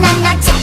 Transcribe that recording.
나나나